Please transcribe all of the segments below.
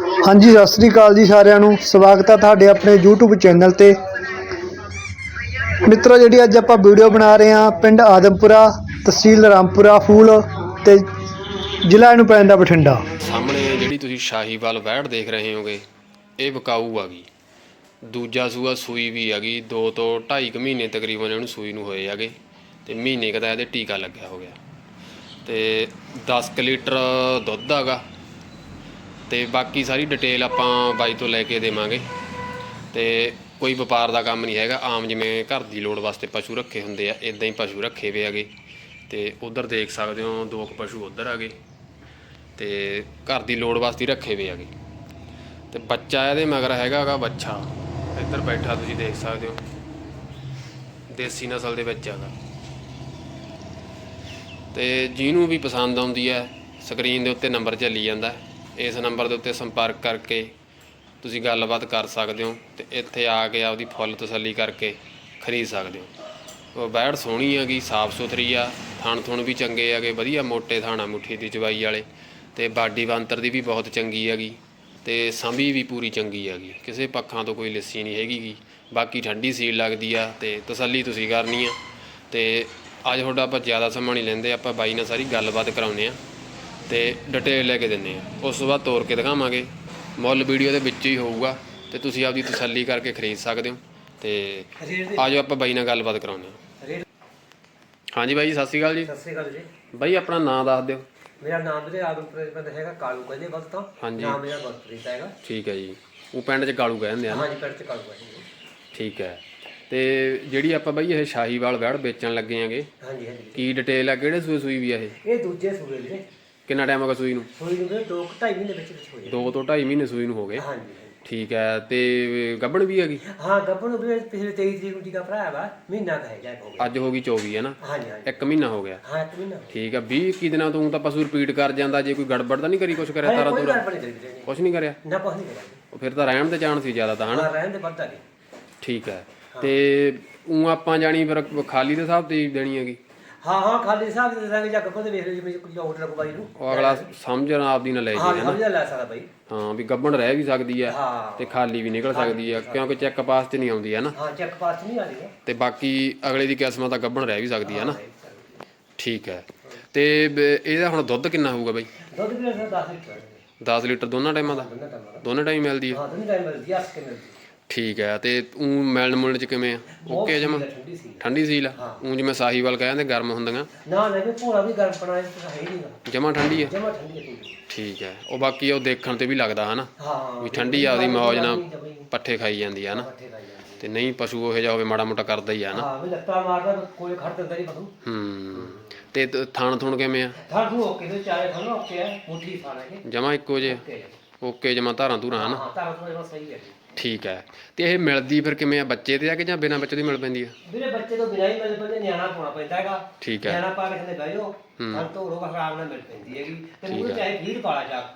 ਹਾਂਜੀ, ਸਤਿ ਸ੍ਰੀ ਅਕਾਲ ਜੀ ਸਾਰਿਆਂ ਨੂੰ। ਸਵਾਗਤ ਹੈ ਤੁਹਾਡੇ ਆਪਣੇ YouTube ਚੈਨਲ ਤੇ। ਮਿੱਤਰੋ, ਜਿਹੜੀ ਅੱਜ ਆਪਾਂ ਵੀਡੀਓ ਬਣਾ ਰਹੇ ਹਾਂ, ਪਿੰਡ ਆਦਮਪੁਰਾ, ਤਹਿਸੀਲ ਰਾਮਪੁਰਾ, ਫੂਲ ਤੇ ਜ਼ਿਲ੍ਹਾ ਨੂੰ ਪੈਂਦਾ ਬਠਿੰਡਾ। ਸਾਹਮਣੇ ਜਿਹੜੀ ਤੁਸੀਂ ਸ਼ਾਹੀਵਾਲ ਵਹਿੜ ਦੇਖ ਰਹੇ ਹੋਗੇ, ਇਹ ਵਿਕਾਊ ਆ ਗਈ। ਦੂਜਾ ਸੂਆ ਸੂਈ ਵੀ ਹੈਗੀ 2 ਤੋਂ 2.5 ਮਹੀਨੇ ਤਕਰੀਬਨ ਇਹਨੂੰ ਸੂਈ ਨੂੰ ਹੋਏ ਹੈਗੇ, ਤੇ ਮਹੀਨੇ ਕਦਾ ਇਹਦੇ ਟੀਕਾ ਲੱਗਿਆ ਹੋ ਗਿਆ। ਤੇ 10 ਲੀਟਰ ਦੁੱਧ ਹੈਗਾ ਤੇ ਬਾਕੀ ਸਾਰੀ ਡਿਟੇਲ ਆਪਾਂ ਬਾਈ ਤੋਂ ਲੈ ਕੇ ਦੇਵਾਂਗੇ। ਤੇ ਕੋਈ ਵਪਾਰ ਦਾ ਕੰਮ ਨਹੀਂ ਹੈਗਾ, ਆਮ ਜਿਵੇਂ ਘਰ ਦੀ ਲੋੜ ਵਾਸਤੇ ਪਸ਼ੂ ਰੱਖੇ ਹੁੰਦੇ ਆ ਇਦਾਂ ਹੀ ਪਸ਼ੂ ਰੱਖੇ ਵੇ ਹੈਗੇ। ਤੇ ਉਧਰ ਦੇਖ ਸਕਦੇ ਹੋ, ਦੋ ਕੁ ਪਸ਼ੂ ਉਧਰ ਹੈਗੇ। ਤੇ ਘਰ ਦੀ ਲੋੜ ਵਾਸਤੇ ਹੀ ਰੱਖੇ ਵੇ ਹੈਗੇ। ਤੇ ਬੱਚਾ ਇਹਦੇ ਮਗਰ ਹੈਗਾਗਾ ਬੱਚਾ। ਇੱਧਰ ਬੈਠਾ ਤੁਸੀਂ ਦੇਖ ਸਕਦੇ ਹੋ। ਦੇਸੀ ਨਸਲ ਦੇ ਬੱਚਾ ਦਾ ਤੇ ਜਿਹਨੂੰ ਵੀ ਪਸੰਦ ਆਉਂਦੀ ਹੈ, ਸਕਰੀਨ ਦੇ ਉੱਤੇ ਨੰਬਰ ਚੱਲੀ ਜਾਂਦਾ। ਇਸ ਨੰਬਰ ਦੇ ਉੱਤੇ ਸੰਪਰਕ ਕਰਕੇ ਤੁਸੀਂ ਗੱਲਬਾਤ ਕਰ ਸਕਦੇ ਹੋ ਤੇ ਇੱਥੇ ਆ ਕੇ ਆਪਦੀ ਫੁੱਲ ਤਸੱਲੀ ਕਰਕੇ ਖਰੀਦ ਸਕਦੇ ਹੋ। ਉਹ ਬੈੜ ਸੋਹਣੀ ਹੈਗੀ, ਸਾਫ਼ ਸੁਥਰੀ ਆ, ਥਣ ਥੁਣ ਵੀ ਚੰਗੇ ਹੈਗੇ, ਵਧੀਆ ਮੋਟੇ ਥਾਣਾ ਮੁੱਠੀ ਦੀ ਚਵਾਈ ਵਾਲੇ ਤੇ ਬਾਡੀ ਬੰਤਰ ਦੀ ਵੀ ਬਹੁਤ ਚੰਗੀ ਹੈਗੀ ਤੇ ਸੰਭੀ ਵੀ ਪੂਰੀ ਚੰਗੀ ਹੈਗੀ। ਕਿਸੇ ਪੱਖਾਂ ਤੋਂ ਕੋਈ ਲਿੱਸੀ ਨਹੀਂ ਹੈਗੀ ਗੀ। ਬਾਕੀ ਠੰਡੀ ਸੀਲ ਲੱਗਦੀ ਆ ਤੇ ਤਸੱਲੀ ਤੁਸੀਂ ਕਰਨੀ ਆ ਤੇ ਅੱਜ ਤੁਹਾਡਾ ਆਪਾਂ ਜ਼ਿਆਦਾ ਸਮਾਂ ਨਹੀਂ ਲੈਂਦੇ, ਆਪਾਂ ਬਾਈ ਨਾਲ ਸਾਰੀ ਗੱਲਬਾਤ ਕਰਾਉਂਦੇ ਆ। ਤੇ ਡਿਟੇਲ ਲੈ ਕੇ ਦਿੰਨੇ ਆ। ਉਸ ਤੋਂ ਬਾਅਦ ਤੋਰ ਕੇ ਦਿਖਾਵਾਂਗੇ। ਮੁੱਲ ਵੀਡੀਓ ਦੇ ਵਿੱਚ ਹੀ ਹੋਊਗਾ ਤੇ ਤੁਸੀਂ ਆਪਦੀ ਤਸੱਲੀ ਕਰਕੇ ਖਰੀਦ ਸਕਦੇ ਹੋ ਤੇ ਆਜੋ ਆਪਾਂ ਬਾਈ ਨਾਲ ਗੱਲਬਾਤ ਕਰਾਉਂਦੇ ਆ ਹਾਂਜੀ ਬਾਈ ਜੀ, ਸਤਿ ਸ਼੍ਰੀ ਅਕਾਲ ਜੀ। ਸਤਿ ਸ੍ਰੀ ਅਕਾਲ ਜੀ। ਬਾਈ ਆਪਣਾ ਨਾਮ ਦੱਸ ਦਿਓ। ਮੇਰਾ ਨਾਮ ਵੀਰੇ ਆਦਮਪੁਰ ਪਿੰਡ ਹੈਗਾ ਕਾਲੂ ਕਹਿੰਦੇ ਬਸ ਤਾਂ। ਹਾਂਜੀ। ਨਾਮ ਮੇਰਾ ਬਸਪ੍ਰੀਤ ਹੈਗਾ। ਠੀਕ ਹੈ ਜੀ। ਉਹ ਪਿੰਡ 'ਚ ਕਾਲੂ ਕਹਿੰਦੇ ਆ ਨਾ। ਹਾਂਜੀ ਪਿੰਡ ਚ ਕਾਲੂ ਕਹਿੰਦੇ ਠੀਕ ਹੈ। ਤੇ ਜਿਹੜੀ ਆਪਾਂ ਬਾਈ ਇਹ ਸ਼ਾਹੀਵਾਲ ਵੜ ਵੇਚਣ ਲੱਗੇ ਆਂਗੇ ਹਾਂਜੀ ਹਾਂਜੀ। ਕੀ ਡਿਟੇਲ ਆ? ਕਿਹੜੇ ਸੂਏ ਸੂਈ ਵੀ ਆ ਇਹ? ਇਹ ਦੂਜੇ ਸੂਬੇ ਵੀਰੇ। ਕਿੰਨਾ ਟਾਈਮ ਹੋ ਗਿਆ ਸੂਈ ਨੂੰ? ਸੂਈ ਨੂੰ ਵੀਰੇ ਦੋ ਕੁ ਢਾਈ ਮਹੀਨੇ ਵਿੱਚ ਵਿੱਚ ਹੋਈ 2 ਤੋਂ 2.5 ਮਹੀਨੇ ਸੂਈ ਨੂੰ ਹੋ ਗਏ? ਹਾਂਜੀ। ਠੀਕ ਹੈ ਤੇ ਗੱਬਣ ਵੀ ਹੈਗੀ? ਹਾਂ ਗੱਬਰ ਨੂੰ ਵੀਰੇ ਪਿਛਲੇ 23 ਤਰੀਕ ਨੂੰ ਟੀਕਾ ਭਰਾਇਆ ਵਾ ਮਹੀਨਾ ਕੁ ਹੈ ਹੋ ਗਿਆ। ਅੱਜ ਹੋ ਗਈ 24 ਹੈ ਨਾ? ਹਾਂਜੀ ਹਾਂਜੀ। ਇੱਕ ਮਹੀਨਾ ਹੋ ਗਿਆ। ਹਾਂ ਇੱਕ ਮਹੀਨਾ ਠੀਕ ਹੈ 20 21 ਦਿਨਾਂ ਤੋਂ ਤਾਂ ਪਸ਼ੂ ਰਿਪੀਟ ਕਰ ਜਾਂਦਾ ਜੇ ਕੋਈ ਗੜਬੜ ਤਾਂ ਨਹੀਂ ਕਰੀ ਕੁਛ ਕਰਿਆ ਤਾਰਾ ਤੋਰਾ? ਕੁਛ ਨਹੀਂ ਕਰਿਆ? ਨਾ ਕੁਛ ਨਹੀਂ ਕਰਿਆ। ਉਹ ਫਿਰ ਤਾਂ ਰਹਿਣ ਦੇ ਚਾਂਸ ਸੀ ਜ਼ਿਆਦਾ ਤਾਂ ਹਨਾ ਰਹਿਣ ਦੇ ਵੱਧਾ ਨਹੀਂ। ਠੀਕ ਹੈ ਤੇ ਉਹ ਆਪਾਂ ਜਾਣੀ ਫਿਰ ਖਾਲੀ ਦੇ ਹਿਸਾਬ ਤੇ ਦੇਣੀ ਹੈਗੀ। ਹਾਂ ਹਾਂ ਖਾਲੀ ਸਾਹਿਬ ਦੇ ਸੰਗ ਜਾ ਗੱਬਰ ਦੇ ਵੇਖ ਲਿਓ ਜਿਵੇਂ ਕੋਈ ਆਰਡਰ ਬਾਈ ਨੂੰ। ਉਹ ਅਗਲਾ ਸਮਝਣ ਆਪਦੀ ਨਾ ਲੈ ਹਾਂ ਜੇ ਸਮਝ ਲੈ ਸਕਦਾ ਬਾਈ। ਹਾਂ ਵੀ ਗੱਬਣ ਰਹਿ ਵੀ ਸਕਦੀ ਹੈ ਹਾਂ। ਤੇ ਖਾਲੀ ਵੀ ਨਿਕਲ ਸਕਦੀ ਹੈ ਕਿਉਂਕਿ ਚੈੱਕ ਪਾਸ ਤੇ ਨਹੀਂ ਆਉਂਦੀ ਹੈ ਨਾ ਹਾਂ ਚੈੱਕ ਪਾਸ ਨਹੀਂ ਆ। ਰਹੀ ਤੇ ਬਾਕੀ ਅਗਲੇ ਦੀ ਕਿਸਮਤ ਤਾਂ ਗੱਬਣ ਰਹਿ ਵੀ ਸਕਦੀ ਹੈ ਨਾ ਠੀਕ ਹੈ ਤੇ ਇਹਦਾ ਹੁਣ ਦੁੱਧ ਕਿੰਨਾ ਹੋਊਗਾ ਬਾਈ? ਦੁੱਧ ਸਰ 10 ਲੀਟਰ। 10 ਲੀਟਰ ਦੋਨਾਂ ਟਾਈਮਾਂ ਦਾ? ਦੋਨਾਂ ਟਾਈਮਾਂ ਦਾ। ਦੋਨੇ ਟਾਈਮ ਮਿਲਦੀ ਹੈ ਹਾਂ ਦੋਨਾਂ ਟਾਈਮ ਮਿਲਦੀ ਆ ਅਸ ਕੇ ਮਿਲਦੀ ਠੀਕ ਹੈ ਤੇ ਉਹ ਮਿਲਣ ਮੁਲਣ ਚ ਕਿਵੇਂ ਆ? ਓਕੇ ਜਮਾ? ਠੰਡੀ ਸੀ ਠੰਡੀ ਸੀਲ ਆ? ਉਹ ਜਿਵੇਂ ਸਾਹੀਵਾਲ ਕਹਿੰਦੇ ਗਰਮ ਹੁੰਦੀਆਂ। ਨਾ ਨਾ ਵੀ ਭੋਲਾ ਵੀ ਗਰਮ ਪਣਾ ਇਸ ਤਰ੍ਹਾਂ ਹੈ ਹੀ ਨਹੀਂ ਜਮਾ ਠੰਡੀ ਆ? ਜਮਾ ਠੰਡੀ ਹੈ ਪੂਰੀ। ਠੀਕ ਹੈ ਉਹ ਬਾਕੀ ਉਹ ਦੇਖਣ ਤੇ ਵੀ ਲੱਗਦਾ ਹਨਾ? ਹਾਂ ਵੀ ਠੰਡੀ ਆਪਦੀ ਮੌਜ ਨਾਲ ਪੱਠੇ ਖਾਈ ਜਾਂਦੀ ਆ ਨਾ ਪੱਠੇ ਜਾਂਦੀ ਤੇ ਨਹੀਂ ਪਸ਼ੂ ਉਹ ਜਿਹਾ ਹੋਵੇ ਮਾੜਾ ਮੋਟਾ ਕਰਦਾ ਹੀ ਆ ਨਾ ਹਾਂ ਵੀ ਲੱਤਾਂ ਮਾਰਦਾ ਕੋਈ ਖੜ ਦਿੰਦਾ ਨਹੀਂ ਬਸੂ ਹੂੰ ਤੇ ਤ- ਥਣ ਥੁਣ ਕਿਵੇਂ ਆ? ਥਾਂ ਨੂੰ ਓਕੇ ਤੇ ਚਾਰੇ ਥਾਂ ਓਕੇ ਹੈ ਮੁੱਠੀ ਖਾਣਾ ਕੇ ਜਮਾ ਇੱਕੋ ਜੇ ਓਕੇ ਓਕੇ ਜਮਾ ਧਾਰਾਂ ਧੂਰਾਂ ਹਨਾ? ਹਾਂ ਤਾਂ ਥੋੜਾ ਸਹੀ ਹੈ ਠੀਕ ਹੈ। ਤੇ ਇਹ ਮਿਲਦੀ ਫਿਰ ਕਿਵੇਂ ਆ? ਬੱਚੇ ਤੇ ਆ ਕਿ ਜਾਂ ਬਿਨਾਂ ਬੱਚੇ ਦੀ ਮਿਲ ਪੈਂਦੀ ਆ? ਵੀਰੇ ਬੱਚੇ ਤੋਂ ਬਿਨਾਂ ਹੀ ਮਿਲ ਪੈਂਦੇ ਨਿਆਣਾ ਪਾਉਣਾ ਪੈਂਦਾ ਹੈਗਾ। ਠੀਕ ਹੈ। ਨਿਆਣਾ ਪਾ ਕੇ ਥੱਲੇ ਬਹਿ ਜਾਓ ਤਾਂ ਤੋਂ ਰੋਗਾ ਖਰਾਬ ਨਾ ਮਿਲ ਪੈਂਦੀ ਹੈਗੀ। ਤੇ ਮੂੰਹ ਚਾਹੇ ਫੀਡ ਪਾਲਾ ਜਾ।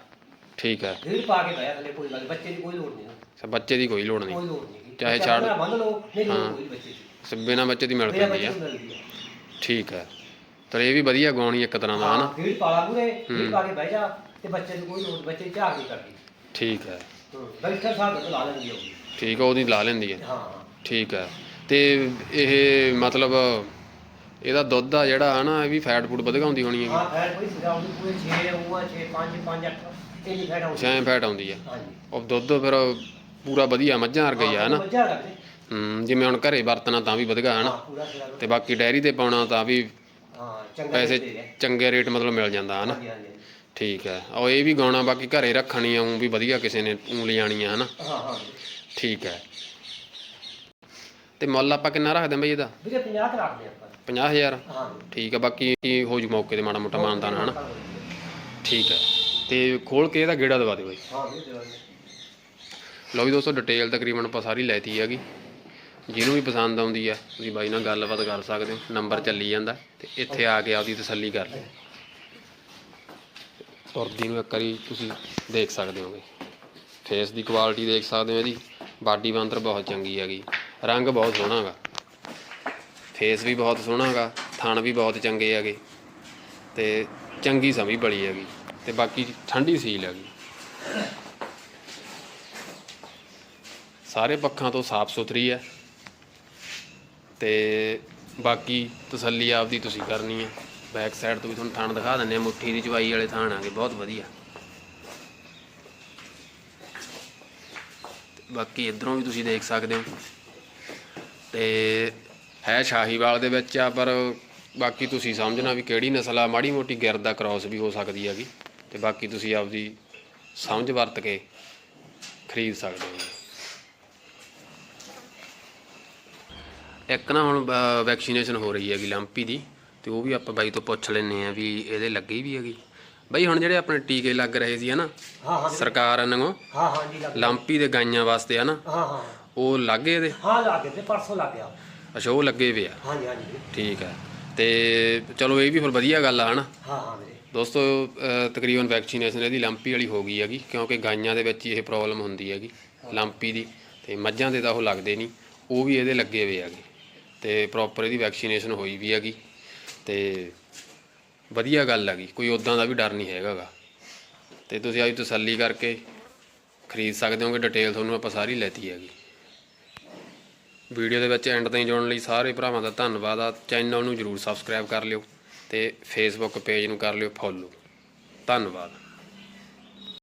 ਠੀਕ ਹੈ। ਫੀਡ ਪਾ ਕੇ ਬਹਿ ਥੱਲੇ ਕੋਈ ਗੱਲ ਬੱਚੇ ਦੀ ਕੋਈ ਲੋੜ ਨਹੀਂ ਅੱਛਾ, ਬੱਚੇ ਦੀ ਕੋਈ ਲੋੜ ਨਹੀਂ ਕੋਈ ਲੋੜ ਨਹੀਂ ਚਾਹੇ ਛੱਡ- ਬੰਨ ਲਓ ਨਹੀਂ ਕੋਈ ਬੱਚੇ ਦੀ। ਸ- ਬਿਨਾਂ ਬੱਚੇ ਦੀ ਮਿਲ ਪੈਂਦੀ ਆ। ਠੀਕ ਹੈ। ਤਾਂ ਇਹ ਵੀ ਵਧੀਆ ਗਾਉਣੀ ਇੱਕ ਤਰ੍ਹਾਂ ਦਾ ਹਨਾ। ਫੀਡ ਪਾਲਾ ਪੂਰੇ ਫੀਡ ਪਾ ਕੇ ਬਹਿ ਜਾ ਤੇ ਬੱਚੇ ਨੂੰ ਕੋਈ ਲੋੜ ਬੱਚੇ ਝਾਕ ਨਹੀਂ ਕਰਦੀ। ਠੀਕ ਹੈ। ਹੂੰ ਤੋਂ ਲਾ ਲੈਂਦੀ ਠੀਕ ਹੈ ਉਹਦੀ ਲਾ ਲੈਂਦੀ ਹੈ ਹਾਂ। ਠੀਕ ਹੈ ਤੇ ਇਹ ਮਤਲਬ ਇਹਦਾ ਦੁੱਧ ਆ ਜਿਹੜਾ ਹਨਾ ਇਹ ਵੀ ਫੈਟ ਫੂਡ ਵਧਗਾਉਂਦੀ ਹੋਣੀ ਹੈਗੀ ਹਾਂ ਫੈਟ ਕੋਈ ਸਿਰਾ ਉਹਦੀ ਪੂਰੇ 6 ਉਹ 6 5 5 8 ਇਹ ਨਹੀਂ ਫੈਟ ਆਉਂਦੀ ਛੇ ਫੈਟ ਆਉਂਦੀ ਆ। ਹਾਂਜੀ। ਉਹ ਦੁੱਧ ਫਿਰ ਪੂਰਾ ਵਧੀਆ ਮੱਝਾਂ ਵਰਗਾ ਹੀ ਆ ਹਨਾ? ਹੂੰ ਜਿਵੇਂ ਹੁਣ ਘਰੇ ਵਰਤਣਾ ਤਾਂ ਵੀ ਵਧਗਾ ਹਾਂ ਹਨਾ ਪੂਰਾ ਸਿਰਾ ਤੇ ਬਾਕੀ ਡੈਰੀ ਤੇ ਪਾਉਣਾ ਤਾਂ ਵੀ ਹਾਂ ਚੰਗਾ ਪੈਸੇ ਚੰਗੇ ਰੇਟ ਮਤਲਬ ਮਿਲ ਜਾਂਦਾ ਹਨਾ? ਹਾਂਜੀ ਹਾਂਜੀ। ਠੀਕ ਹੈ। ਉਹ ਇਹ ਵੀ ਗਾਉਣਾ ਬਾਕੀ ਘਰੇ ਰੱਖਣੀ ਆ ਉਹ ਵੀ ਵਧੀਆ ਕਿਸੇ ਨੇ ਊਂ ਲਿਜਾਣੀ ਆ ਹਨਾ? ਹਾਂ ਹਾਂ ਠੀਕ ਹੈ। ਤੇ ਮੁੱਲ ਆਪਾਂ ਕਿੰਨਾ ਰੱਖਦੇ ਬਈ ਇਹਦਾ? ਵੀਰੇ 50 ਕੁ ਰੱਖਦੇ ਆਪਾਂ। 50000 ਹਾਂ ਠੀਕ ਹੈ ਬਾਕੀ ਹੋ ਜੂ ਮੌਕੇ ਤੇ ਮਾੜਾ ਮੋਟਾ ਮਾਨਦਾਨ ਹਨਾ? ਠੀਕ ਹੈ। ਤੇ ਖੋਲ ਕੇ ਇਹਦਾ ਗੇੜਾ ਦਵਾ ਦਿਓ ਬਈ। ਹਾਂ ਵੀਰੇ। ਲਓ ਵੀ ਦੋਸਤੋ ਡਿਟੇਲ ਤਕਰੀਬਨ ਆਪਾਂ ਸਾਰੀ ਲੈਤੀ ਹੈਗੀ। ਜਿਹਨੂੰ ਵੀ ਪਸੰਦ ਆਉਂਦੀ ਹੈ ਤੁਸੀਂ ਬਾਈ ਨਾਲ ਗੱਲਬਾਤ ਕਰ ਸਕਦੇ ਹੋ ਨੰਬਰ ਚੱਲੀ ਜਾਂਦਾ ਤੇ ਇੱਥੇ ਆ ਕੇ ਆਪਦੀ ਤਸੱਲੀ ਕਰ ਲਓ। ਤੁਰਦੀ ਨੂੰ ਇੱਕ ਵਾਰੀ ਤੁਸੀਂ ਦੇਖ ਸਕਦੇ ਹੋਗੇ। ਫੇਸ ਦੀ ਕੁਆਲਿਟੀ ਦੇਖ ਸਕਦੇ ਹੋ ਇਹਦੀ। ਬਾਡੀ ਬੰਦਰ ਬਹੁਤ ਚੰਗੀ ਹੈਗੀ। ਰੰਗ ਬਹੁਤ ਸੋਹਣਾ ਹੈਗਾ। ਫੇਸ ਵੀ ਬਹੁਤ ਸੋਹਣਾ ਹੈਗਾ। ਥਣ ਵੀ ਬਹੁਤ ਚੰਗੇ ਹੈਗੇ। ਤੇ ਚੰਗੀ ਸਮੀ ਬੜੀ ਹੈਗੀ। ਤੇ ਬਾਕੀ ਠੰਡੀ ਸੀਲ ਹੈਗੀ। ਸਾਰੇ ਪੱਖਾਂ ਤੋਂ ਸਾਫ਼ ਸੁਥਰੀ ਹੈ। ਤੇ ਬਾਕੀ ਤਸੱਲੀ ਆਪਦੀ ਤੁਸੀਂ ਕਰਨੀ ਹੈ। ਬੈਕ ਸਾਈਡ ਤੋਂ ਵੀ ਤੁਹਾਨੂੰ ਥਾਣ ਦਿਖਾ ਦਿੰਦੇ ਆ ਮੁੱਠੀ ਦੀ ਚਵਾਈ ਵਾਲੇ ਥਾਣ ਆਗੇ ਬਹੁਤ ਵਧੀਆ। ਬਾਕੀ ਇਧਰੋਂ ਵੀ ਤੁਸੀਂ ਦੇਖ ਸਕਦੇ ਹੋ। ਤੇ ਹੈ ਸ਼ਾਹੀਵਾਲ ਦੇ ਵਿੱਚ ਆ, ਪਰ ਬਾਕੀ ਤੁਸੀਂ ਸਮਝਣਾ ਵੀ ਕਿਹੜੀ ਨਸਲ ਆ। ਮਾੜੀ ਮੋਟੀ ਗਿਰ ਦਾ ਕ੍ਰਾਸ ਵੀ ਹੋ ਸਕਦੀ ਹੈਗੀ। ਤੇ ਬਾਕੀ ਤੁਸੀਂ ਆਪਦੀ ਸਮਝ ਵਰਤ ਕੇ ਖਰੀਦ ਸਕਦੇ ਹੋ। ਇੱਕ ਨਾ ਹੁਣ ਵੈਕਸੀਨੇਸ਼ਨ ਹੋ ਰਹੀ ਹੈਗੀ, ਲੰਪੀ ਦੀ। ਤੇ ਉਹ ਵੀ ਆਪਾਂ ਬਾਈ ਤੋਂ ਪੁੱਛ ਲੈਨੇ ਆ ਵੀ ਇਹਦੇ ਲੱਗੀ ਵੀ ਹੈਗੀ। ਬਾਈ ਹੁਣ ਜਿਹੜੇ ਆਪਣੇ ਟੀਕੇ ਲੱਗ ਰਹੇ ਸੀ ਹਨਾ? ਹਾਂ ਹਾਂ। ਸਰਕਾਰ ਵੱਲੋਂ ਹਾਂ ਹਾਂ ਜੀ ਲੱਗ ਲੰਪੀ ਦੇ ਗਾਈਆਂ ਵਾਸਤੇ ਹਨਾ? ਹਾਂ ਹਾਂ। ਉਹ ਲੱਗੇ ਇਹਦੇ? ਹਾਂ ਲੱਗ ਗਏ ਤੇ ਪਰਸੋਂ ਲੱਗ ਗਿਆ। ਅੱਛਾ ਉਹ ਲੱਗੇ ਵੇ ਆ? ਠੀਕ ਹੈ ਤੇ ਚਲੋ ਇਹ ਵੀ ਫਿਰ ਵਧੀਆ ਗੱਲ ਆ ਹਨਾ? ਹਾਂ ਹਾਂ ਵੀਰੇ। ਦੋਸਤੋ ਅਹ ਤਕਰੀਬਨ ਵੈਕਸੀਨੇਸ਼ਨ ਇਹਦੀ ਲੰਪੀ ਵਾਲੀ ਹੋ ਗਈ ਹੈਗੀ ਕਿਉਂਕਿ ਗਾਈਆਂ ਦੇ ਵਿੱਚ ਹੀ ਇਹ ਪ੍ਰੋਬਲਮ ਹੁੰਦੀ ਹੈਗੀ ਲੰਪੀ ਦੀ। ਤੇ ਮੱਝਾਂ ਦੇ ਤਾਂ ਉਹ ਲੱਗਦੇ ਨਹੀਂ ਉਹ ਵੀ ਇਹਦੇ ਲੱਗੇ ਹੋਏ ਹੈਗੇ। ਤੇ ਪ੍ਰੋਪਰ ਇਹਦੀ ਵੈਕਸੀਨੇਸ਼ਨ ਹੋਈ ਵੀ ਹੈਗੀ। ਤੇ ਵਧੀਆ ਗੱਲ ਹੈਗੀ, ਕੋਈ ਉਦਾਂ ਦਾ ਵੀ ਡਰ ਨਹੀਂ ਹੈਗਾਗਾ ਤੇ ਤੁਸੀਂ ਅੱਜ ਤਸੱਲੀ ਕਰਕੇ ਖਰੀਦ ਸਕਦੇ ਹੋਗੇ, ਡਿਟੇਲ ਤੁਹਾਨੂੰ ਆਪਾਂ ਸਾਰੀ ਲੈਤੀ ਹੈਗੀ। ਵੀਡੀਓ ਦੇ ਵਿੱਚ ਐਂਡ ਤਾਈਂ ਜੁੜਨ ਲਈ ਸਾਰੇ ਭਰਾਵਾਂ ਦਾ ਧੰਨਵਾਦ ਆ। ਚੈਨਲ ਨੂੰ ਜਰੂਰ ਸਬਸਕ੍ਰਾਈਬ ਕਰ ਲਿਓ ਤੇ ਫੇਸਬੁੱਕ ਪੇਜ ਨੂੰ ਕਰ ਲਿਓ ਫੋਲੋ ਧੰਨਵਾਦ।